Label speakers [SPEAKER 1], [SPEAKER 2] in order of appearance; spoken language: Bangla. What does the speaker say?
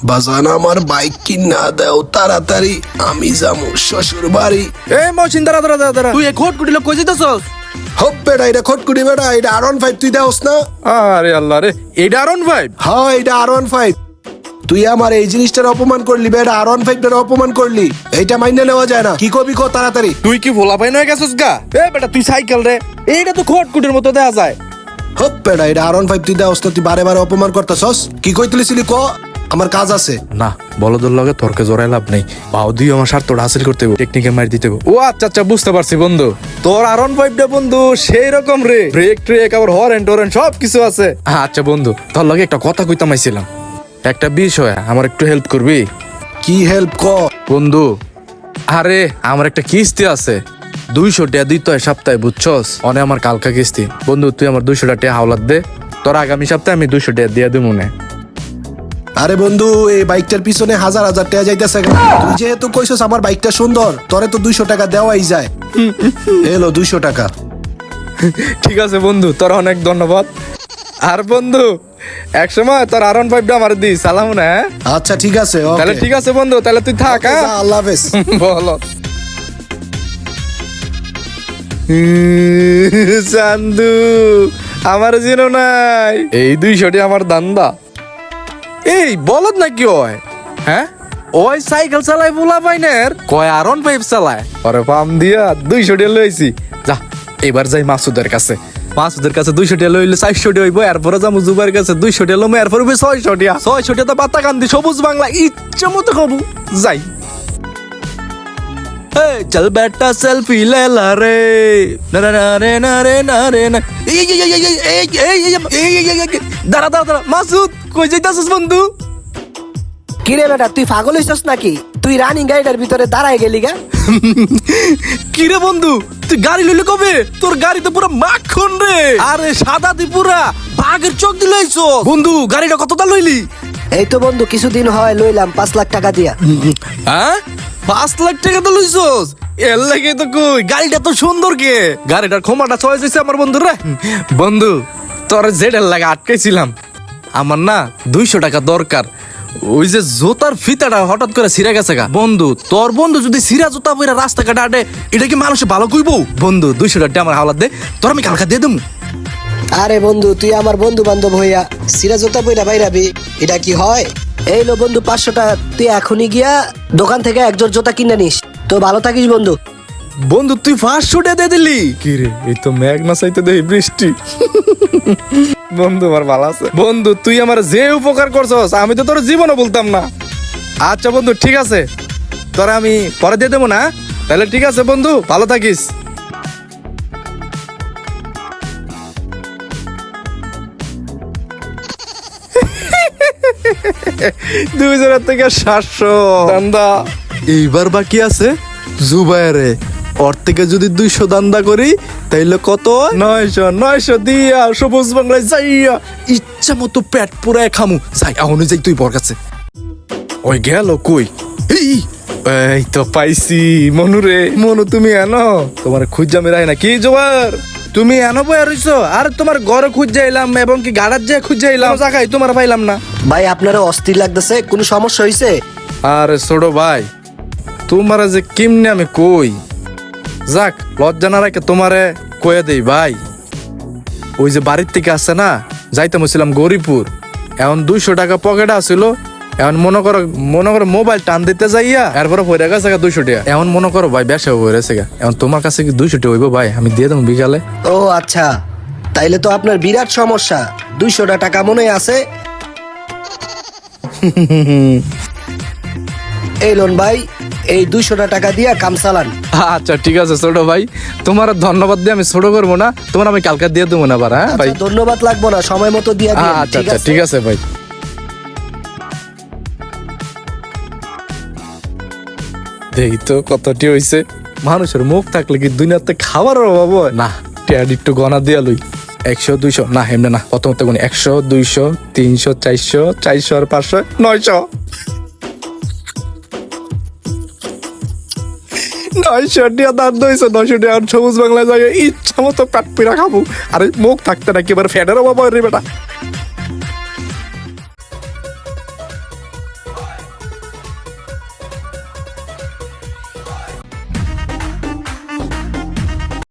[SPEAKER 1] বাজান আমার বাইক কিনা দেও তাড়াতাড়ি আমি যাব শ্বশুর বাড়ি।
[SPEAKER 2] এ মহসিন দাঁড়া দাঁড়া দাঁড়া দাঁড়া। তুই এ খোট কুটিল কই যেতেছস
[SPEAKER 1] হপ বেটা এটা খটকুটি বেটা এটা আর ওয়ান ফাইভ তুই দেওস না।
[SPEAKER 2] আরে আল্লাহ রে এইটা আরন ভাই
[SPEAKER 1] হ্যাঁ এটা আর ওয়ান ফাইভ তুই আমার এই জিনিসটার অপমান করলি বেটা আর ওয়ান ফাইভটার অপমান করলি। এইটা মাইনে নেওয়া যায় না। কি কবি কো তাড়াতাড়ি?
[SPEAKER 2] তুই কি ভোলা পাই নয় গেছস গা? এ বেটা তুই সাইকেল রে এইটা তো খোট কুটির মতো দেখা যায়।
[SPEAKER 1] হপ বেটা এটা আর ওয়ান ফাইভ তুই দেওস না তুই বারে বারে অপমান করতেছস। কি কই তুলিছিলি ক? আমার কাজ আছে।
[SPEAKER 2] না বলদর লগে তর্কে জোড়ায় লাভ নেই। বাউ দুই আমার স্বার্থটা হাসিল করতে টেকনিকে মারি দিতে ও আচ্ছা আচ্ছা বুঝতে পারছি বন্ধু। তোর আরন ফাইভটা বন্ধু সেই রকম রে। ব্রেক ট্রেক আবার হরেন টোরেন সব কিছু আছে। আচ্ছা বন্ধু তোর লগে একটা কথা কইতাম আইছিলাম। একটা বিষয় আমার একটু হেল্প করবি?
[SPEAKER 1] কি হেল্প ক?
[SPEAKER 2] বন্ধু আরে আমার একটা কিস্তি আছে। দুইশো টাকা দিত হয় সপ্তাহে বুঝছস? অনে আমার কালকা কিস্তি। বন্ধু তুই আমার দুইশো টাকা হাওলাত দে। তোর আগামী সপ্তাহে আমি দুইশো টাকা দিয়ে দিব মনে
[SPEAKER 1] আরে বন্ধু এই বাইকটার পিছনে হাজার হাজার টাকা যাইতেছে তুই যেহেতু কইছস আমার বাইকটা সুন্দর তোরে তো দুইশো টাকা দেওয়াই যায়। এলো দুইশো টাকা।
[SPEAKER 2] ঠিক আছে বন্ধু তোর অনেক ধন্যবাদ। আর বন্ধু এক সময় তোর আরন ফাইভটা আমার দি সালাম না হ্যাঁ?
[SPEAKER 1] আচ্ছা ঠিক আছে
[SPEAKER 2] তাহলে ঠিক আছে বন্ধু তাহলে তুই থাক হ্যাঁ?
[SPEAKER 1] আল্লাহ হাফেজ।
[SPEAKER 2] বলো। চান্দু আমার যেন নাই। এই দুইশোটি আমার দান্দা। এই বলত নাকি ওয় হয়? ওই সাইকেল চালায় বলা বাইনের কয় আরন পাইপ চালায়? পরে পাম দিয়া, দুইশো টিয়া লইছি যা, এবার যাই মাসুদের কাছে। মাসুদের কাছে দুইশো টিয়া লইলে চারশো টিয়া হইব, এরপরে যাব জুবার কাছে দুইশো টিয়া লমো, এরপরে ছয়শো টিয়া। ছয়শো টিয়া তো পাতা কান্দি সবুজ বাংলা, ইচ্ছা মতো খাব যাই। চল বেটা সেলফি লে লা রে না রে না রে না রে না এই এই এই এই এই এই দাঁড়া দাঁড়া দাঁড়া মাসুদ কই যাইতাছিস বন্ধু
[SPEAKER 3] কিরে বেটা তুই পাগল হইছস নাকি তুই রানিং গাড়িটার ভিতরে দাঁড়ায় গেলি গা
[SPEAKER 2] কিরে বন্ধু তুই গাড়ি লইলে কবে তোর গাড়ি তো পুরো মাখন রে আরে সাদা দি পুরা বাঘের চোখ দি লইছো বন্ধু গাড়িটা কতটা লইলি
[SPEAKER 3] এই তো বন্ধু কিছুদিন হয় লইলাম পাঁচ লাখ টাকা দিয়া
[SPEAKER 2] হ্যাঁ পাঁচ লাখ টাকা তো লইছস। এর লাগে তো কই গাড়িটা তো সুন্দর কে? গাড়িটার ক্ষমাটা ছয় হয়েছে আমার বন্ধু রে। বন্ধু তোর জেডের লাগে আটকাইছিলাম। আমার না দুইশো টাকা দরকার। ওই যে জোতার ফিতাটা হঠাৎ করে ছিঁড়ে গেছে গা। বন্ধু তোর বন্ধু যদি সিরা জুতা পরে রাস্তাঘাটে আটে এটা কি মানুষ ভালো কইবো? বন্ধু দুইশো টাকা আমার হাওলাত দে তোর আমি কালকা দিয়ে দেবো
[SPEAKER 3] আরে বন্ধু তুই আমার বন্ধু বান্ধব হইয়া সিরাজতা বইরা বাইরাবি এটা কি হয়? এই লো বন্ধু, পাঁচশো টাকা। তুই এখনই গিয়া দোকান থেকে একজোর জোতা কিনে নিস। তো ভালো থাকিস বন্ধু।
[SPEAKER 2] বন্ধু, তুই ফার্স্ট শুটে দিয়ে দিলি? কি রে, এই তো মেঘ না চাইতে দেই বৃষ্টি। বন্ধু, আমার ভালো আছে। বন্ধু, তুই আমার যে উপকার করছস, আমি তো তোর জীবনও বলতাম না। আচ্ছা বন্ধু, ঠিক আছে। তোর আমি পরে দিয়ে দেবো না। তাহলে ঠিক আছে বন্ধু, ভালো থাকিস। দুই হাজার থেকে সাতশো। দান্দা এইবার বাকি আছে জুবাইরে। ওর থেকে যদি দুইশো দান্দা করি তাইলে কত? নয়শো নয়শো দিয়া সবুজ বাংলায় যাইয়া ইচ্ছা মতো পেট পুরায় খামু। যাই এখনই যাই তুই বর কাছে। ওই গেল কই? এই এই তো পাইছি মনু রে। মনু তুমি এনো তোমার খুঁজা মেরাই না কি জোয়ার? তুমি এনো বয়ে রইছো? আর তোমার ঘরে খুঁজ যাইলাম এবং কি গাড়ার যে খুঁজ যাইলাম জায়গায় তোমার পাইলাম না।
[SPEAKER 3] ভাই আপনারও অস্থির লাগতেছে কোনো সমস্যা হয়েছে
[SPEAKER 2] আর ছোট ভাই তোমার যে কেমনে আমি কই? যাক লজ্জা না রাখে তোমারে কয়ে দেই ভাই। ওই যে বাড়ির থেকে আসছে না যাইতে বলছিলাম গরিপুর। এখন দুইশো টাকা পকেটে আসছিল এখন মনে করো মনে করো মোবাইল টান দিতে যাইয়া এরপরে পড়ে গেছে দুইশো টাকা। এখন মনে করো ভাই বেসা হয়ে গেছে গা। এখন তোমার কাছে কি দুইশো টাকা হইব ভাই? আমি দিয়ে দেবো বিকালে।
[SPEAKER 3] ও আচ্ছা তাইলে তো আপনার বিরাট সমস্যা। দুইশোটা টাকা মনে আছে? এই লোন ভাই এই দুইশোটা টাকা দিয়া কাম চালান।
[SPEAKER 2] আচ্ছা ঠিক আছে ছোট ভাই। তোমার ধন্যবাদ দিয়ে আমি ছোট করব না। তোমার আমি কালকে দিয়ে দেবো না হ্যাঁ ভাই?
[SPEAKER 3] আচ্ছা, ধন্যবাদ লাগবো না সময় মতো দিয়া
[SPEAKER 2] আচ্ছা আচ্ছা ঠিক আছে ভাই। দেখি তো কতটি হইছে মানুষের মুখ থাকলে কি দুনিয়াতে খাবার অভাব হয়? না। ট্যাড একটু গনা দিয়া লই। একশো দুইশো না হেমনে না প্রথমত গুনি একশো দুইশো তিনশো চারশো চারশো আর পাঁচশো নয়শো। নয়শো টিয়া দাঁত দইছে নয়শো টিয়া সবুজ বাংলা জায়গায় ইচ্ছা মতো পেট পিড়া খাব। আরে মুখ থাকতে নাকি এবার ফ্যানের অভাব রে বেটা।